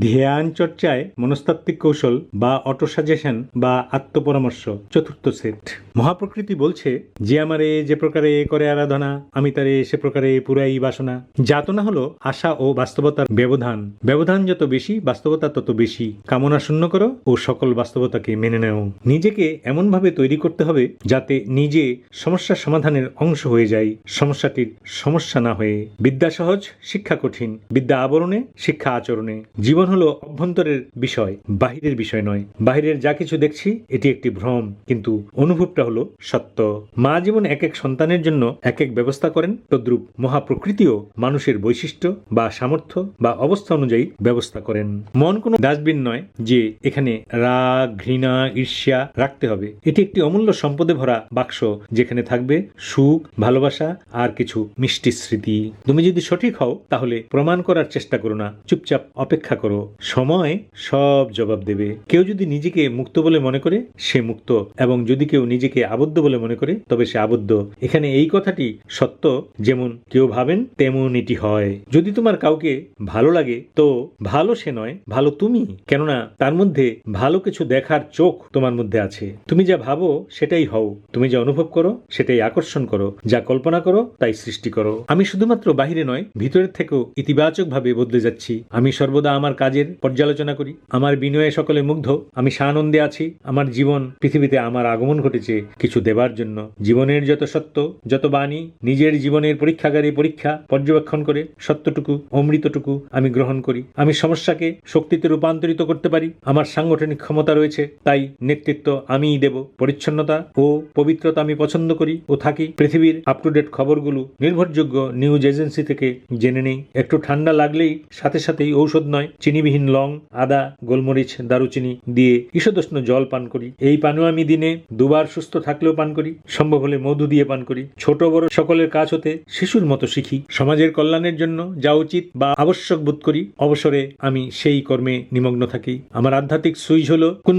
ধ্যান চর্চায় মনস্তাত্ত্বিক কৌশল বা অটো সাজেশন বা আত্মপরামর্শ, চতুর্থ সেট মহাপ্রকৃতি বলছে, যে আমারে যে প্রকারে করে আরাধনা, আমি তারে সে প্রকারে পুরাই বাসনা। যাতনা হলো আশা ও বাস্তবতার ব্যবধান। ব্যবধান যত বেশি, বাস্তবতা তত বেশি। কামনা শূন্য করো ও সকল বাস্তবতাকে মেনে নেও। নিজেকে এমনভাবে তৈরি করতে হবে যাতে নিজে সমস্যা সমাধানের অংশ হয়ে যায়, সমস্যাটির সমস্যা না হয়ে। বিদ্যা সহজ, শিক্ষা কঠিন। বিদ্যা আবরণে, শিক্ষা আচরণে। জীবন হলো অভ্যন্তরের বিষয়, বাহিরের বিষয় নয়। বাহিরের যা কিছু দেখছি, এটি একটি ভ্রম, কিন্তু অনুভবটা হলো সত্য। মা যেমন এক এক সন্তানের জন্য এক এক ব্যবস্থা করেন, তদ্রূপ মহাপ্রকৃতিও মানুষের বৈশিষ্ট্য বা সামর্থ্য বা অবস্থা অনুযায়ী ব্যবস্থা করেন। মন কোনো ডাস্টবিন নয় যে এখানে রাগ, ঘৃণা, ঈর্ষ্যা রাখতে হবে। এটি একটি অমূল্য সম্পদে ভরা বাক্স, যেখানে থাকবে সুখ, ভালোবাসা আর কিছু মিষ্টি স্মৃতি। তুমি যদি সঠিক হও, তাহলে প্রমাণ করার চেষ্টা করো না। চুপচাপ অপেক্ষা করো। সময় সব জবাব দেবে। কেউ যদি নিজেকে মুক্ত বলে মনে করে, সে মুক্ত। এবং যদি কেউ নিজেকে আবদ্ধ বলে মনে করে, তবে সে আবদ্ধ। এখানে এই কথাটি সত্য। যেমন কেউ ভাবেন তেমন এটি হয়। যদি তোমার কাউকে ভালো লাগে, তো ভালো সে নয়, ভালো তুমি। কেননা তার মধ্যে ভালো কিছু দেখার চোখ তোমার মধ্যে আছে। তুমি যা ভাবো, সেটাই হও। তুমি যা অনুভব করো, সেটাই আকর্ষণ করো। যা কল্পনা করো, তাই সৃষ্টি করো। আমি শুধুমাত্র বাহিরে নয়, ভিতরের থেকেও ইতিবাচক ভাবে বদলে যাচ্ছি। আমি সর্বদা আমার কাজের পর্যালোচনা করি। আমার বিনয়ে সকলে মুগ্ধ, আমি সানন্দে আছি। আমার জীবন, পৃথিবীতে আমার আগমন ঘটেছে কিছু দেবার জন্য। জীবনের যত সত্য, যত বাণী, নিজের জীবনের পরীক্ষাগারে পরীক্ষা, পর্যবেক্ষণ করে সত্যটুকু, অমৃতটুকু আমি গ্রহণ করি। আমি সমস্যাকে শক্তিতে রূপান্তরিত করতে পারি। আমার সাংগঠনিক ক্ষমতা রয়েছে, তাই নেতৃত্ব আমিই দেব। পরিচ্ছন্নতা ও পবিত্রতা আমি পছন্দ করি ও থাকি। পৃথিবীর আপ টু ডেট খবরগুলো নির্ভরযোগ্য নিউজ এজেন্সি থেকে জেনে নেই। একটু ঠান্ডা লাগলেই সাথে সাথেই ঔষধ নয় চিনিবিহীন লং, আদা, গোলমরিচ, দারুচিনি দিয়ে ঈষদোষ্ণ জল পান করি। এই পানীয় আমি দিনে দুবার সুস্থ থাকলেও পান করি, সম্ভব হলে মধু দিয়ে পান করি। ছোট বড় সকলের কাজ হতে শিশুর মতো শিখি। সমাজের কল্যাণের জন্য যা উচিত বা আবশ্যক বোধ করি, অবসরে আমি সেই কর্মে নিমগ্ন থাকি। আমার আধ্যাত্মিক সুইচ হলো কুন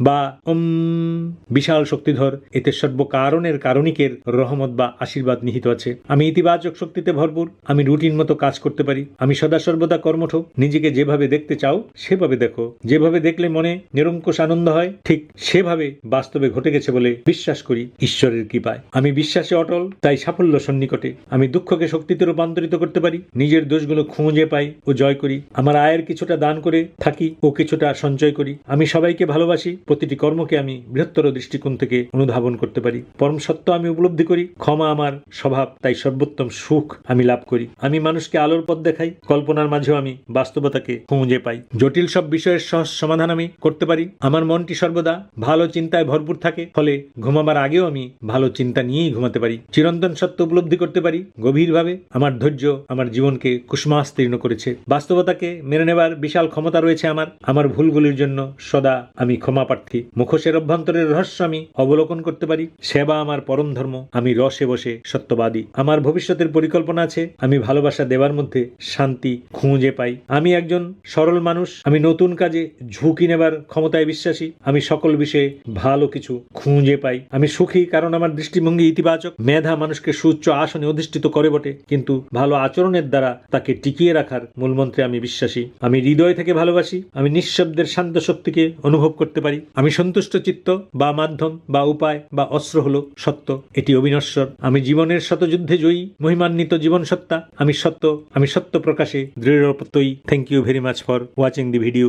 বা ওম বিশাল শক্তিধর, এতে সর্বকারণের কারণিকের রহমত বা আশীর্বাদ নিহিত আছে। আমি ইতিবাচক শক্তিতে ভরপুর, আমি রুটিন মতো কাজ করতে পারি, আমি সদা সর্বদা কর্মঠ, নিজেকে যেভাবে দেখতে চাও, সেভাবে দেখো। যেভাবে দেখলে মনে নিরঙ্কুশ আনন্দ হয়, ঠিক সেভাবে বাস্তবে ঘটে গেছে বলে বিশ্বাস করি ঈশ্বরের কৃপায়। আমি বিশ্বাসে অটল, তাই সাফল্য সন্নিকটে। আমি দুঃখকে শক্তিতে রূপান্তরিত করতে পারি, নিজের দোষগুলো খুঁজে পাই ও জয় করি। আমার আয়ের কিছুটা দান করে থাকি ও কিছুটা সঞ্চয় করি। আমি সবাইকে ভালোবাসি প্রতিটি কর্মকে আমি বৃহত্তর দৃষ্টিকোণ থেকে অনুধাবন করতে পারি। পরম সত্য আমি উপলব্ধি করি, ক্ষমা আমার স্বভাব, তাই সর্বোত্তম সুখ আমি লাভ করি। আমি মানুষকে আলোর পথ দেখাই, কল্পনার মাঝেও আমি বাস্তবতাকে খুঁজে পাই। জটিল সব বিষয়ের সহজ সমাধান আমি করতে পারি। আমার মনটি সর্বদা ভালো চিন্তায় ভরপুর থাকে, ফলে ঘুমাবার আগেও আমি ভালো চিন্তা নিয়েই ঘুমাতে পারি। চিরন্তন সত্য উপলব্ধি করতে পারি, গভীরভাবে আমার ধৈর্য আমার জীবনকে কুসুমাস্তীর্ণ করেছে। বাস্তবতাকে মেনে নেবার বিশাল ক্ষমতা রয়েছে আমার। আমার ভুলগুলির জন্য সদা আমি ক্ষমা প্রার্থী মুখোশের অভ্যন্তরের রহস্য আমি অবলোকন করতে পারি। সেবা আমার পরম ধর্ম। আমি রসে বসে সত্যবাদী। আমার ভবিষ্যতের পরিকল্পনা আছে। আমি ভালোবাসা দেবার মধ্যে শান্তি খুঁজে পাই। আমি একজন সরল মানুষ। আমি নতুন কাজে ঝুঁকি নেবার ক্ষমতায় বিশ্বাসী। আমি সকল বিষয়ে ভালো কিছু খুঁজে পাই। আমি সুখী কারণ আমার দৃষ্টিভঙ্গি ইতিবাচক। মেধা মানুষকে সুচ্চ আসনে অধিষ্ঠিত করে বটে। কিন্তু ভালো আচরণের দ্বারা তাকে টিকিয়ে রাখার মূলমন্ত্রে আমি বিশ্বাসী। আমি হৃদয় থেকে ভালোবাসি। আমি নিঃশব্দের শান্ত শক্তিকে অনুভব করতে পারি। আমি সন্তুষ্ট চিত্ত বা মাধ্যম বা উপায় বা অস্ত্র হলো সত্য। এটি অবিনশ্বর। আমি জীবনের শতযুদ্ধে জয়ী, মহিমান্বিত জীবন সত্তা আমি সত্য। আমি সত্য প্রকাশে দৃঢ় প্রত্যয়ী। Thank you very much for watching the video